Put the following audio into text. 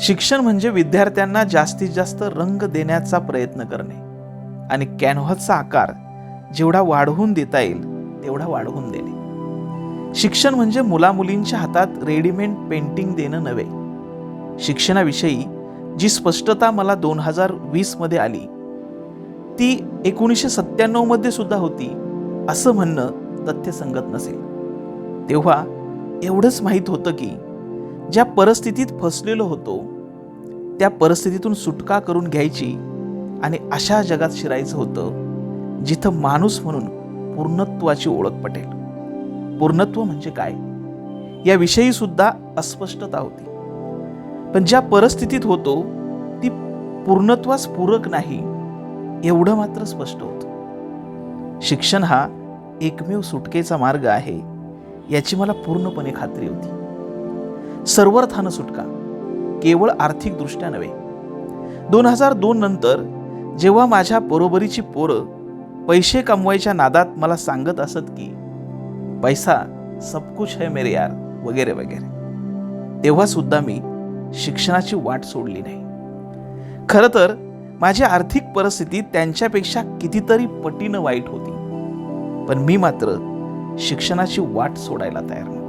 शिक्षण म्हणजे विद्यार्थ्यांना जास्तीत जास्त रंग देण्याचा प्रयत्न करणे. आणि कॅनव्हासचा आकार जेवढा वाढवून देता येईल तेवढा वाढवून देणे. शिक्षण म्हणजे मुलामुलींच्या हातात रेडीमेड पेंटिंग देणं नव्हे. शिक्षणाविषयी जी स्पष्टता मला दोन हजार वीसमध्ये आली ती एकोणीसशे सत्त्याण्णवमध्ये सुद्धा होती असं म्हणणं तथ्यसंगत नसेल. तेव्हा एवढंच माहीत होतं की ज्या परिस्थितीत फसलेलो होतो त्या परिस्थितीतून सुटका करून घ्यायची आणि अशा जगात शिरायचं होतं जिथं माणूस म्हणून पूर्णत्वाची ओळख पटेल. पूर्णत्व म्हणजे काय? याविषयी सुद्धा अस्पष्टता होती. पण ज्या परिस्थितीत होतो ती पूर्णत्वास पूरक नाही एवढं मात्र स्पष्ट होतं. शिक्षण हा एकमेव सुटकेचा मार्ग आहे याची मला पूर्णपणे खात्री होती. सर्वर्थानं सुटका. केवळ आर्थिकदृष्ट्या नव्हे. दोन हजार दोन नंतर जेव्हा माझ्या बरोबरीची पोरं पैसे कमवायच्या नादात मला सांगत असत की पैसा सब कुछ है मेरे यार वगैरे वगैरे. तेव्हा सुद्धा मी शिक्षणाची वाट सोडली नाही. खरं तर माझी आर्थिक परिस्थिती त्यांच्यापेक्षा कितीतरी पटीनं वाईट होती. पण मी मात्र शिक्षणाची वाट सोडायला तयार नव्हतो.